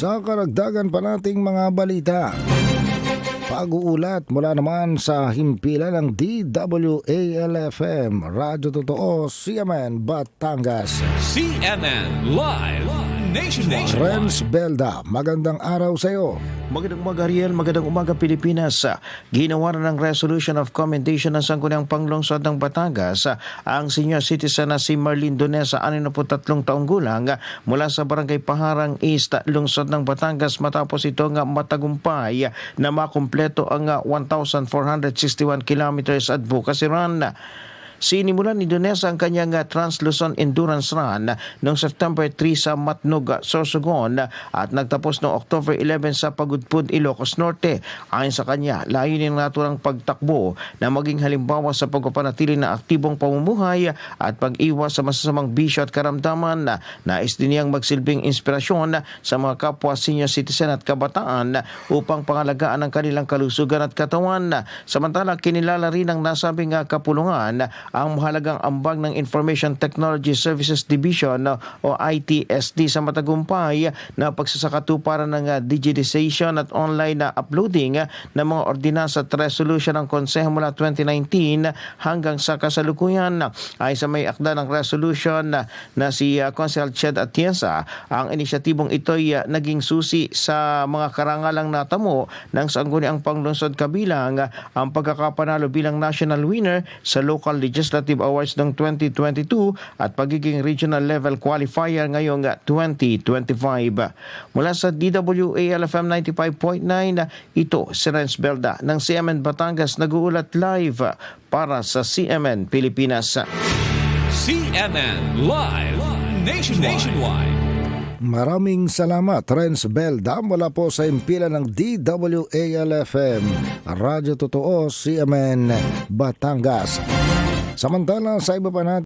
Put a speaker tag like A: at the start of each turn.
A: karagdagan pa nating mga balita. Pag-uulat mula naman sa himpilan ng DWALFM, Radyo Totoo, CMN, Batangas.
B: CNN Live Nationwide.
A: Renz Belda, magandang araw sa iyo.
C: Magandang umaga Ariel, magandang umaga Pilipinas. Ginawa na ng Resolution of Commendation ng Sangguniang Panglungsod ng Batangas ang senior citizen na si Marlene Donesa, 63 taong gulang, mula sa Barangay Paharang East, lungsod ng Batangas matapos ito nga matagumpay na makumpleto ang ah, 1,461 kilometers advocacy run. Sinimulan ni Donesa ang kanyang uh, Trans-Luzon Endurance Run noong September 3 sa Matnog, uh, Sorsogon at nagtapos noong October 11 sa Pagudpud, Ilocos Norte. Ayon sa kanya, layunin ng naturang pagtakbo na maging halimbawa sa pagpapanatili ng aktibong pamumuhay at pag-iwas sa masasamang bisyo at karamdaman. Nais din niyang magsilbing inspirasyon sa mga kapwa senior citizen at kabataan upang pangalagaan ang kanilang kalusugan at katawan. Samantala, kinilala rin ng nasabing uh, kapulungan ang mahalagang ambag ng Information Technology Services Division o ITSD sa matagumpay na pagsasakatuparan ng uh, digitization at online na uploading uh, ng mga ordinansa at resolution ng Konseho mula 2019 hanggang sa kasalukuyan. Ay sa may akda ng resolution na, si Consel Ched Atienza, ang inisyatibong ito'y naging susi sa mga karangalang natamo ng sangguniang panglungsod kabilang ang pagkakapanalo bilang national winner sa local legislative awards ng 2022 at pagiging regional level qualifier ngayong uh, 2025. Mula sa DWALFM 95.9, ito si Renz Belda ng CMN Batangas nag-uulat live para sa CMN Pilipinas.
B: CNN Live Nationwide.
A: Maraming salamat, Renz Belda, mula po sa himpilan ng DWALFM, Radyo Totoo, CMN, Batangas. Samantala sa iba pa natin,